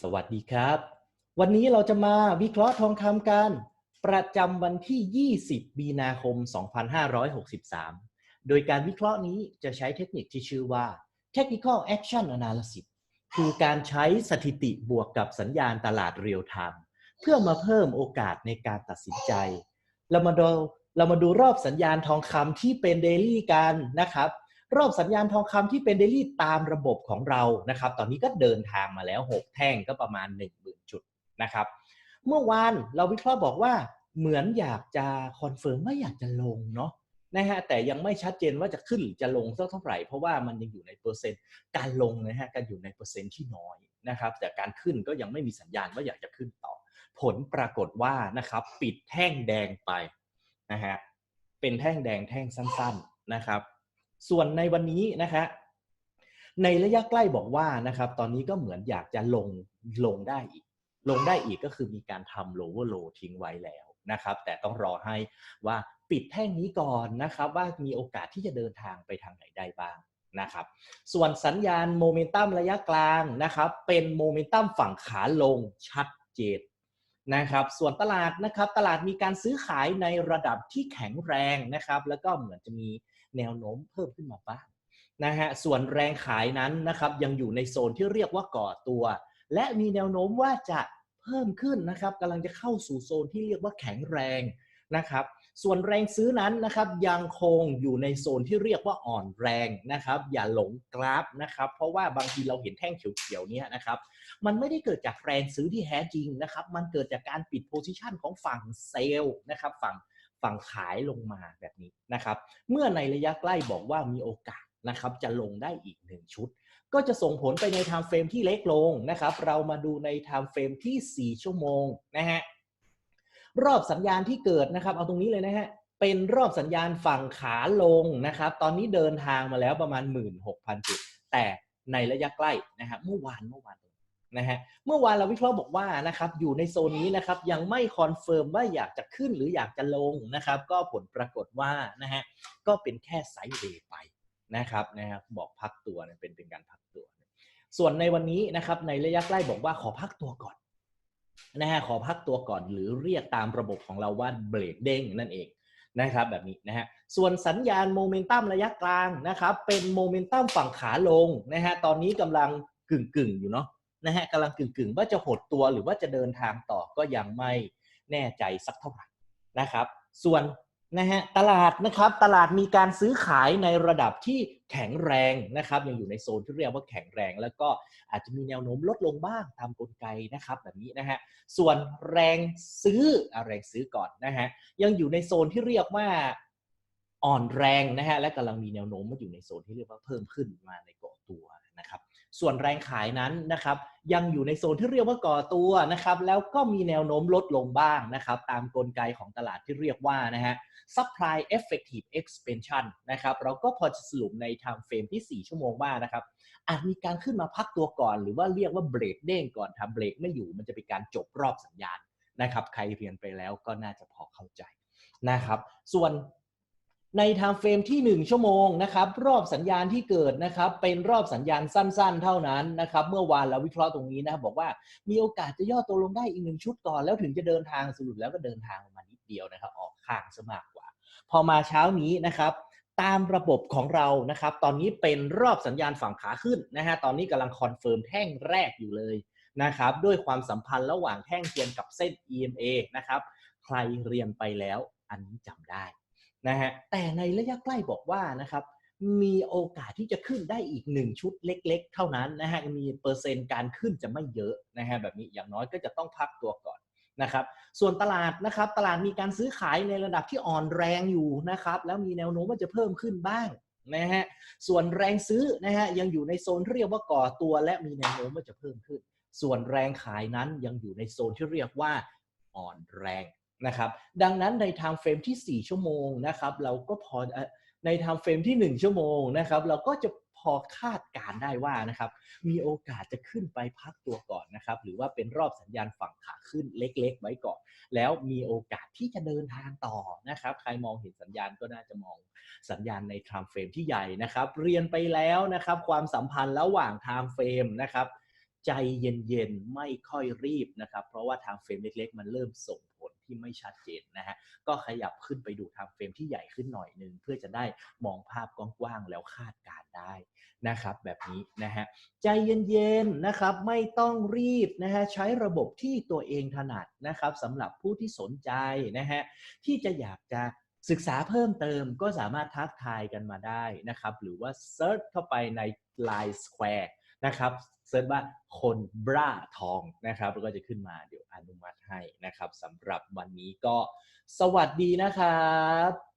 สวัสดีครับ วันนี้เราจะมาวิเคราะห์ทองคำกัน ประจำวันที่ 20 มีนาคม 2563 โดยการวิเคราะห์นี้จะใช้เทคนิคที่ชื่อว่า Technical Action Analysis คือการใช้สถิติบวกกับสัญญาณตลาดเรียลไทม์เพื่อมาเพิ่มโอกาสในการตัดสินใจ เรามาดูเรามาดูรอบสัญญาณทองคำที่เป็นเดลี่กันนะครับ รอบสัญญาณทองคำที่เป็นเดลี่ตามระบบของเรานะครับ ตอนนี้ก็เดินทางมาแล้ว 6 แท่งก็ประมาณ 1 0,000 จุดนะครับ เมื่อวานเราวิเคราะห์บอกว่าเหมือนอยากจะคอนเฟิร์มว่าอยากจะลงเนาะนะฮะแต่ยังไม่ชัดเจนว่าจะขึ้นหรือจะลงสักเท่าไหร่เพราะว่ามันยังอยู่ในเปอร์เซ็นต์การลงนะฮะการอยู่ในเปอร์เซ็นต์ที่น้อยนะครับ แต่การขึ้นก็ยังไม่มีสัญญาณว่าอยากจะขึ้นต่อ ผลปรากฏว่านะครับ ปิดแท่งแดงไปนะฮะเป็นแท่งแดงแท่งสั้น ๆนะครับ ส่วนในวันนี้นะฮะในระยะใกล้บอกว่านะครับ ตอนนี้ก็เหมือนอยากจะลงลงได้อีก ลงได้อีกก็คือมีการทำ lower low ทิ้งไว้แล้วนะครับ แต่ต้องรอให้ว่าปิดแท่งนี้ก่อนนะครับ ว่ามีโอกาสที่จะเดินทางไปทางไหนได้บ้างนะครับ ส่วนสัญญาณโมเมนตัมระยะกลางนะครับ เป็นโมเมนตัมฝั่งขาลงชัดเจนนะครับ ส่วนตลาดนะครับ ตลาดมีการซื้อขายในระดับที่แข็งแรงนะครับ แล้วก็เหมือนจะมี แนวโน้มเพิ่มขึ้นมาบ้างนะฮะส่วนแรงขายนั้นนะครับยังอยู่ในโซนที่เรียกว่าก่อตัว และมีแนวโน้มว่าจะเพิ่มขึ้นนะครับกำลังจะเข้าสู่โซนที่เรียกว่าแข็งแรงนะครับส่วนแรงซื้อนั้นนะครับยังคงอยู่ในโซนที่เรียกว่าอ่อนแรงนะครับ อย่าหลงกราฟนะครับ เพราะว่าบางทีเราเห็นแท่งเขียวๆเนี้ยนะครับ มันไม่ได้เกิดจากแรงซื้อที่แท้จริงนะครับ มันเกิดจากการปิดโพซิชันของฝั่งเซลล์นะครับ ฝั่ง ฝั่งขายลงมาแบบนี้นะครับ เมื่อในระยะใกล้บอกว่ามีโอกาสนะครับจะลงได้อีกหนึ่งชุด ก็จะส่งผลไปในไทม์เฟรมที่เล็กลงนะครับ เรามาดูในไทม์เฟรมที่ 4 ชั่วโมงนะฮะรอบสัญญาณที่เกิดนะครับ เอาตรงนี้เลยนะฮะเป็นรอบสัญญาณฝั่งขาลงนะครับ ตอนนี้เดินทางมาแล้วประมาณ 16,000 จุด แต่ในระยะใกล้นะฮะเมื่อวานเมื่อวาน นะฮะเมื่อวานเราวิเคราะห์บอกว่านะครับอยู่ในโซนนี้นะครับยังไม่คอนเฟิร์มว่าอยากจะขึ้นหรืออยากจะลงนะครับ ก็ผลปรากฏว่านะฮะก็เป็นแค่ไซด์เวย์ไปนะครับนะครับบอกพักตัวเป็นเป็นการพักตัว ส่วนในวันนี้นะครับในระยะใกล้บอกว่าขอพักตัวก่อนนะฮะขอพักตัวก่อนหรือเรียกตามระบบของเราว่าเบรกเด้งนั่นเองนะครับแบบนี้นะฮะส่วนสัญญาณโมเมนตัมระยะกลางนะครับเป็นโมเมนตัมฝั่งขาลงนะฮะตอนนี้กำลังกึ่งกึ่งๆอยู่เนาะ นะฮะกำลังกึ่งๆ ว่าจะหดตัวหรือว่าจะเดินทางต่อก็ยังไม่แน่ใจสักเท่าไหร่นะครับ ส่วนนะฮะตลาดนะครับตลาดมีการซื้อขายในระดับที่แข็งแรงนะครับ ยังอยู่ในโซนที่เรียกว่าแข็งแรง แล้วก็อาจจะมีแนวโน้มลดลงบ้างตามกลไกนะครับ แบบนี้นะฮะส่วนแรงซื้ออะแรงซื้อก่อนนะฮะยังอยู่ในโซนที่เรียกว่าอ่อนแรงนะฮะและกำลังมีแนวโน้มมาอยู่ในโซนที่เรียกว่าเพิ่มขึ้นมาในก่อตัว ส่วนแรงขายนั้นนะครับยังอยู่ในโซนที่เรียกว่าก่อตัวนะครับแล้วก็มีแนวโน้มลดลงบ้างนะครับตามกลไกของตลาดที่เรียกว่านะฮะ supply effective expansion นะครับเราก็พอจะสรุปใน time frame ที่ 4 ชั่วโมงว่านะครับอาจมีการขึ้นมาพักตัวก่อน หรือว่าเรียกว่าเบรกเด้งก่อนทำเบรกไม่อยู่มันจะเป็นการจบรอบสัญญาณนะครับใครเรียนไปแล้วก็น่าจะพอเข้าใจนะครับส่วน ใน time frame ที่ 1 ชั่วโมงนะครับรอบสัญญาณที่เกิดนะครับเป็นรอบสัญญาณสั้น ๆ เท่านั้นนะครับเมื่อวานเราวิเคราะห์ตรงนี้นะบอกว่ามีโอกาสจะย่อตัวลงได้อีกหนึ่งชุดก่อน แล้วถึงจะเดินทางสรุปแล้วก็เดินทางมานิดเดียวนะครับ ออกข้างซะมากกว่า พอมาเช้านี้นะครับตามระบบของเรานะครับ ตอนนี้เป็นรอบสัญญาณฝั่งขาขึ้นนะฮะตอนนี้กำลังคอนเฟิร์มแท่งแรกอยู่เลยนะครับด้วยความสัมพันธ์ระหว่างแท่งเทียนกับเส้น EMA นะครับใครเรียนไปแล้วอันนี้จำได้ นะฮะแต่ในระยะใกล้บอกว่านะครับมีโอกาสที่จะขึ้นได้อีกหนึ่งชุดเล็ก ๆ เท่านั้นนะฮะมีเปอร์เซ็นต์การขึ้นจะไม่เยอะนะฮะแบบนี้อย่างน้อยก็จะต้องพักตัวก่อนนะครับส่วนตลาดนะครับตลาดมีการซื้อขายในระดับที่อ่อนแรงอยู่นะครับแล้วมีแนวโน้มว่าจะเพิ่มขึ้นบ้างนะฮะส่วนแรงซื้อนะฮะยังอยู่ในโซนเรียกว่าก่อตัว และมีแนวโน้มว่าจะเพิ่มขึ้น ส่วนแรงขายนั้นยังอยู่ในโซนที่เรียกว่าอ่อนแรง นะครับ ดังนั้นใน time frame ที่ 4 ชั่วโมงนะครับ เราก็พอใน time frame ที่ 1 ชั่วโมงนะครับ เราก็จะพอคาดการได้ว่านะครับ มีโอกาสจะขึ้นไปพักตัวก่อนนะครับ หรือว่าเป็นรอบสัญญาณฝั่งขาขึ้นเล็ก ๆ ไว้ก่อน แล้วมีโอกาสที่จะเดินทางต่อนะครับ ใครมองเห็นสัญญาณก็น่าจะมองสัญญาณใน time frame ที่ใหญ่นะครับ เรียนไปแล้วนะครับ ความสัมพันธ์ระหว่าง time frame นะครับ ใจเย็นๆ ไม่ค่อยรีบนะครับ เพราะว่าทางเฟรมเล็ก ๆ มันเริ่มส่งผ ที่ไม่ชัดเจนนะฮะก็ขยับขึ้นไปดูทางเฟรมที่ใหญ่ขึ้นหน่อยหนึ่งเพื่อจะได้มองภาพกว้างๆแล้วคาดการได้นะครับแบบนี้นะฮะใจเย็นๆนะครับไม่ต้องรีบนะฮะใช้ระบบที่ตัวเองถนัดนะครับสำหรับผู้ที่สนใจนะฮะที่จะอยากจะศึกษาเพิ่มเติมก็สามารถทักทายกันมาได้นะครับ หรือว่าเซิร์ชเข้าไปใน Line Square นะครับเซิร์ชว่าคนบราทองนะครับแล้วก็จะขึ้นมาเดี๋ยวอนุมัติให้นะครับสำหรับวันนี้ก็สวัสดีนะครับ